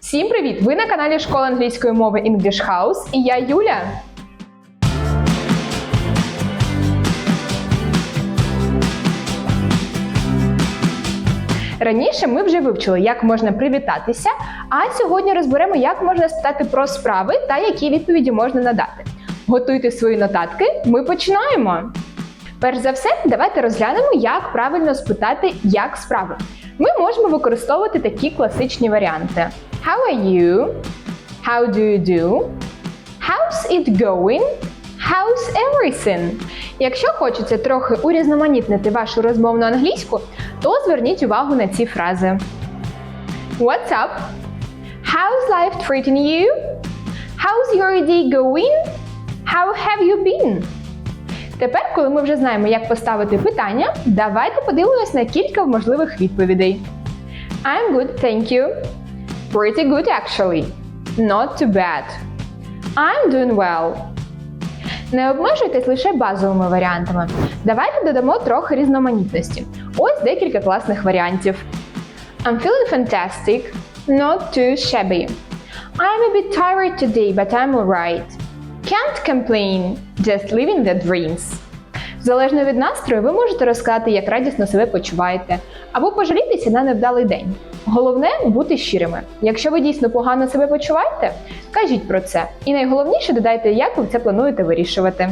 Всім привіт! Ви на каналі Школа англійської мови English House і я Юля. Раніше ми вже вивчили, як можна привітатися, а сьогодні розберемо, як можна спитати про справи та які відповіді можна надати. Готуйте свої нотатки, ми починаємо. Перш за все, давайте розглянемо, як правильно спитати, як справи. Ми можемо використовувати такі класичні варіанти: How are you? How do you do? How's it going? How's everything? Якщо хочеться трохи урізноманітнити вашу розмовну англійську, то зверніть увагу на ці фрази. What's up? How's life treating you? How's your day going? How have you been? Тепер, коли ми вже знаємо, як поставити питання, давайте подивимось на кілька можливих відповідей. I'm good, thank you. Pretty good actually. Not too bad. I'm doing well. Не обмежуйтесь лише базовими варіантами. Давайте додамо трохи різноманітності. Ось декілька класних варіантів. I'm feeling fantastic. Not too shabby. I'm a bit tired today, but I'm alright. Can't complain. Just living the dreams. Залежно від настрою, ви можете розказати, як радісно себе почуваєте, або пожалітися на невдалий день. Головне бути щирими. Якщо ви дійсно погано себе почуваєте, кажіть про це. І найголовніше додайте, як ви це плануєте вирішувати.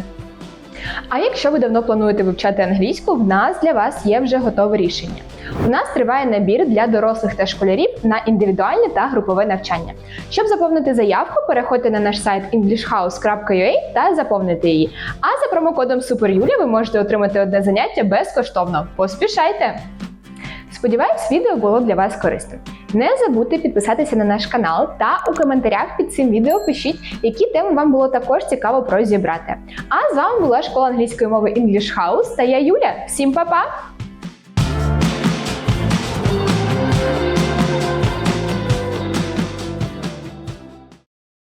А якщо ви давно плануєте вивчати англійську, в нас для вас є вже готове рішення. У нас триває набір для дорослих та школярів на індивідуальне та групове навчання. Щоб заповнити заявку, переходьте на наш сайт englishhouse.ua та заповнити її. А за промокодом SUPERYULA ви можете отримати одне заняття безкоштовно. Поспішайте! Сподіваюсь, відео було для вас корисним. Не забудьте підписатися на наш канал та у коментарях під цим відео пишіть, які теми вам було також цікаво прозібрати. А з вами була школа англійської мови English House та я Юля. Всім па-па!